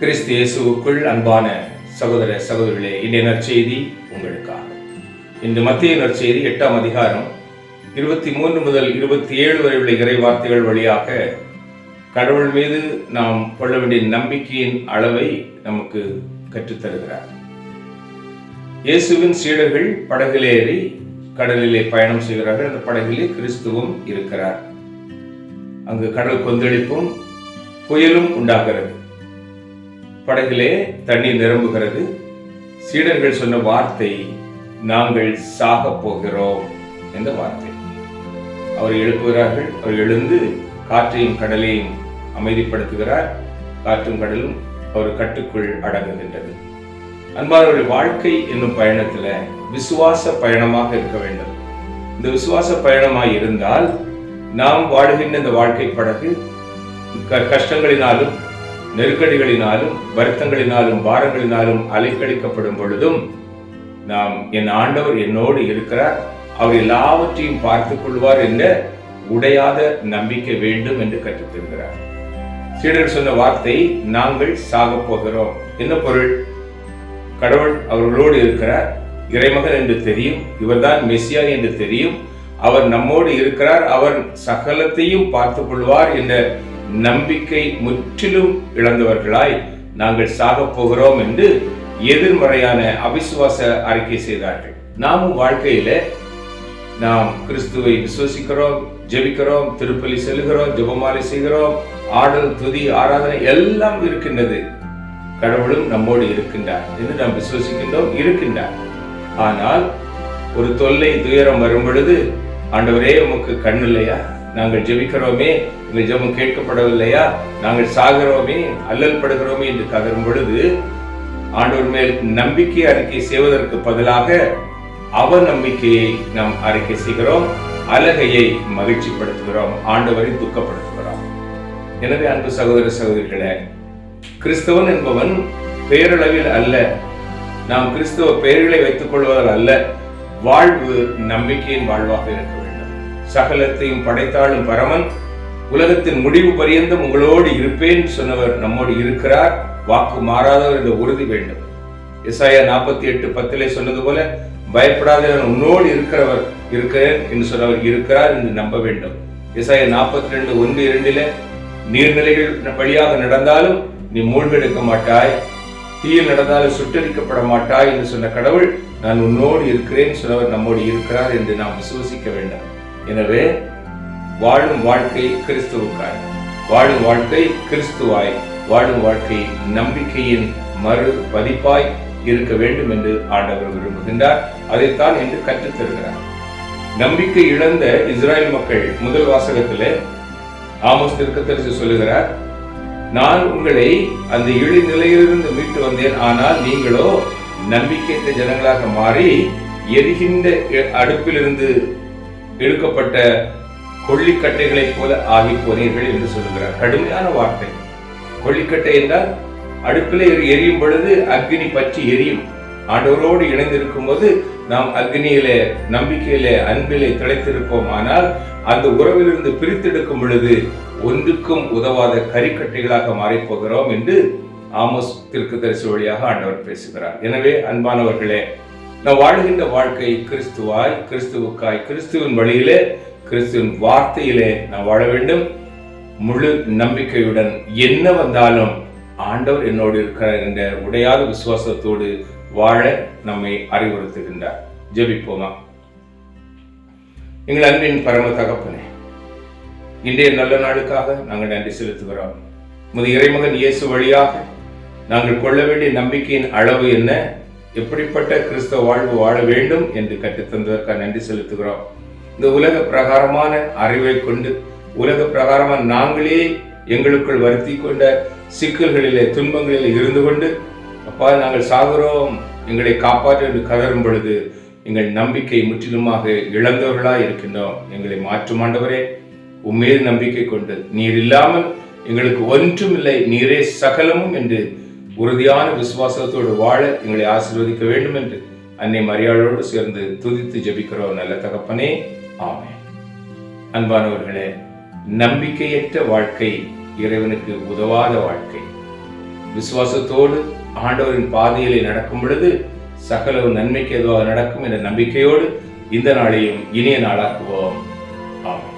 கிறிஸ்து இயேசுவுக்குள் அன்பான சகோதர சகோதரிகளே இன்றைய நற்செய்தி உங்களுக்காக. இந்த மத்திய நற்செய்தி எட்டாம் அதிகாரம் இருபத்தி மூன்று முதல் இருபத்தி ஏழு வரை உள்ள இறை வார்த்தைகள் வழியாக கடவுள் மீது நாம் கொள்ள வேண்டிய நம்பிக்கையின் அளவை நமக்கு கற்றுத்தருகிறார். இயேசுவின் சீடர்கள் படகிலேறி கடலிலே பயணம் செய்கிறார்கள். அந்த படகிலே கிறிஸ்துவும் இருக்கிறார். அங்கு கடல் கொந்தளிப்பும் புயலும் உண்டாகிறது. படகிலே தண்ணீர் நிரம்புகிறது. சீடர்கள் சொன்ன வார்த்தை நாங்கள் சாகப் போகிறோம் என்ற வார்த்தை. அவர் எழுப்புகிறார்கள். அவர் எழுந்து காற்றையும் கடலையும் அமைதிப்படுத்துகிறார். காற்றும் கடலும் அவர் கட்டுக்குள் அடங்குகின்றது. அன்பானவருடைய வாழ்க்கை என்னும் பயணத்துல விசுவாச பயணமாக இருக்க வேண்டும். இந்த விசுவாச பயணமாக இருந்தால் நாம் வாழுகின்ற இந்த வாழ்க்கை படகு க- கஷ்டங்களினாலும் நெருக்கடிகளினாலும் வருத்தங்களினாலும் பாரங்களினாலும் அலைக்கழிக்கப்படும் பொழுதும் நாம் என் ஆண்டவர் என்னோடு இருக்கிறார். அவர் எல்லாவற்றையும் பார்த்துக் கொள்வார் என்ற உடையாத நம்பிக்கை வேண்டும் என்று கற்றுத்தருகிறார். சீடர் சொன்ன வார்த்தை நாங்கள் சாகப் போகிறோம். என்ன பொருள்? கடவுள் அவர்களோடு இருக்கிறார். இறைமகன் என்று தெரியும். இவர்தான் மெசியா என்று தெரியும். அவர் நம்மோடு இருக்கிறார். அவர் சகலத்தையும் பார்த்துக் கொள்வார் என்ற நம்பிக்கை முற்றிலும் இழந்தவர்களாய் நாங்கள் சாகப் போகிறோம் என்று எதிர்மறையான அவிசுவாச அறிக்கை செய்தார்கள். நாமும் வாழ்க்கையில நாம் கிறிஸ்துவை விசுவசிக்கிறோம் ஜெபிக்கிறோம் திருப்பலி செல்கிறோம் ஜெபமாலை செய்கிறோம் ஆடல் துதி ஆராதனை எல்லாம் இருக்கின்றது. கடவுளும் நம்மோடு இருக்கின்றார் என்று நாம் விசுவசிக்கின்றோம் இருக்கின்றார். ஆனால் ஒரு தொல்லை துயரம் வரும் பொழுது ஆண்டவரே உமக்கு கண் இல்லையா நாங்கள் ஜெபிக்கிறோமே எங்கள் ஜெபம் கேட்கப்படவில்லையா? நாங்கள் சாகிறோமே அல்லல் படுகிறோமே என்று கதரும் பொழுது ஆண்டவர் மேல் நம்பிக்கை அறிக்கை செய்வதற்கு பதிலாக அவ நம்பிக்கையை நாம் அறிக்கை செய்கிறோம் அலகையை மகிழ்ச்சிப்படுத்துகிறோம் ஆண்டவரை துக்கப்படுத்துகிறோம். எனவே அன்பு சகோதர சகோதரிகளே கிறிஸ்தவன் என்பவன் பேரளவில் அல்ல. நாம் கிறிஸ்தவ பெயர்களை வைத்துக் கொள்வதால் அல்ல வாழ்வு நம்பிக்கையின் வாழ்வாக இருக்க வேண்டும் சகலத்தையும் படைத்தாலும் பரமன் உலகத்தின் முடிவு பரியந்தம் உங்களோடு இருப்பேன் சொன்னவர் நம்மோடு இருக்கிறார். வாக்கு மாறாதவர் என்ற உறுதி வேண்டும். இசாயா நாற்பத்தி எட்டு பத்திலே சொன்னது போல பயப்படாத உன்னோடு இருக்கிறவர் இருக்கிறேன் என்று சொன்னவர் இருக்கிறார் என்று நம்ப வேண்டும். எஸ்ஐயா நாற்பத்தி ரெண்டு ஒன்று இரண்டில நீர்நிலைகள் வழியாக நடந்தாலும் நீ மூழ்கெடுக்க மாட்டாய் தீயில் நடந்தாலும் சுட்டரிக்கப்பட மாட்டாய் என்று சொன்ன கடவுள் நான் உன்னோடு இருக்கிறேன் சொன்னவர் நம்மோடு இருக்கிறார் என்று நாம் விசுவசிக்க வேண்டும். எனவே வாழும் வாழ்க்கை கிறிஸ்துவுக்காய். வாழும் வாழ்க்கை கிறிஸ்துவாய். வாழும் வாழ்க்கை நம்பிக்கையின் மறு பதிப்பாய் இருக்க வேண்டும் என்று ஆண்டவர் விரும்புகின்றார். அதைத்தான் என்று கற்றுத் தருகிறார். நம்பிக்கை இழந்த இஸ்ராயல் மக்கள் முதல் வாசகத்திலே ஆமோஸ் தீர்க்கதரிசி சொல்லுகிறார் நான் உங்களை அந்த இழி நிலையிலிருந்து மீட்டு வந்தேன். ஆனால் நீங்களோ நம்பிக்கையற்ற ஜனங்களாக மாறி எரிகின்ற அடுப்பிலிருந்து எடுக்கப்பட்ட கொள்ளிக்கட்டைகளைப் போல ஆகி போனீர்கள் என்று சொல்லுகிறார். கடுமையான வார்த்தை. கொள்ளிக்கட்டை என்றால் அடுப்பில் எரியும் பொழுது அக்னி பற்றி எரியும். ஆண்டவரோடு இணைந்திருக்கும் போது நாம் அக்னியிலே நம்பிக்கையிலே அன்பிலே திளைத்திருப்போம். ஆனால் அந்த உறவிலிருந்து பிரித்தெடுக்கும் பொழுது ஒன்றுக்கும் உதவாத கரிக்கட்டைகளாக மாறிப் போகிறோம் என்று ஆமோஸ் தரிசி வழியாக ஆண்டவர் பேசுகிறார். எனவே அன்பானவர்களே நான் வாழ்கின்ற வாழ்க்கை கிறிஸ்துவாய் கிறிஸ்துவுக்காய் கிறிஸ்துவின் வழியிலே கிறிஸ்துவின் வார்த்தையிலே நான் வாழ வேண்டும். முழு நம்பிக்கையுடன் என்ன வந்தாலும் ஆண்டவர் என்னோடு இருக்கிறார் என்ற உடையாத விசுவாசத்தோடு வாழ நம்மை அறிவுறுத்துகின்றார். ஜெபிப்போமா? எங்கள் அன்பின் பரம தகப்பனே இன்றைய நல்ல நாளுக்காக நாங்கள் நன்றி செலுத்துகிறோம். முது இறைமகன் இயேசு வழியாக நாங்கள் கொள்ள வேண்டிய நம்பிக்கையின் அளவு என்ன? எப்படிப்பட்ட கிறிஸ்தவ வாழ்வு வாழ வேண்டும் என்று கற்றுத்தந்ததற்காக நன்றி செலுத்துகிறோம். இந்த உலக பிரகாரமான அறிவை கொண்டு உலக பிரகாரமாக நாங்களே எங்களுக்குள் வருத்தி கொண்ட சிக்கல்களிலே துன்பங்களிலே இருந்து கொண்டு அப்பா நாங்கள் சாகிறோம் எங்களை காப்பாற்ற என்று கதரும் பொழுது எங்கள் நம்பிக்கை முற்றிலுமாக இழந்தவர்களாய் இருக்கின்றோம். எங்களை மாற்றும் ஆண்டவரே உம்மீது நம்பிக்கை கொண்டு நீர் இல்லாமல் எங்களுக்கு ஒன்றும் இல்லை நீரே சகலமும் என்று உறுதியான விசுவாசத்தோடு வாழ எங்களை ஆசீர்வதிக்க வேண்டும் என்று அன்னை மரியாளோடு சேர்ந்து துதித்து ஜெபிக்கிறோம் நல்ல தகப்பனே. ஆமே அன்பானவர்களே நம்பிக்கையற்ற வாழ்க்கை இறைவனுக்கு உதவாத வாழ்க்கை. விசுவாசத்தோடு ஆண்டவரின் பாதையிலே நடக்கும் பொழுது சகல நன்மைக்கு எதுவாக நடக்கும் என்ற நம்பிக்கையோடு இந்த நாளையும் இனிய நாளாக்குவோம். ஆமாம்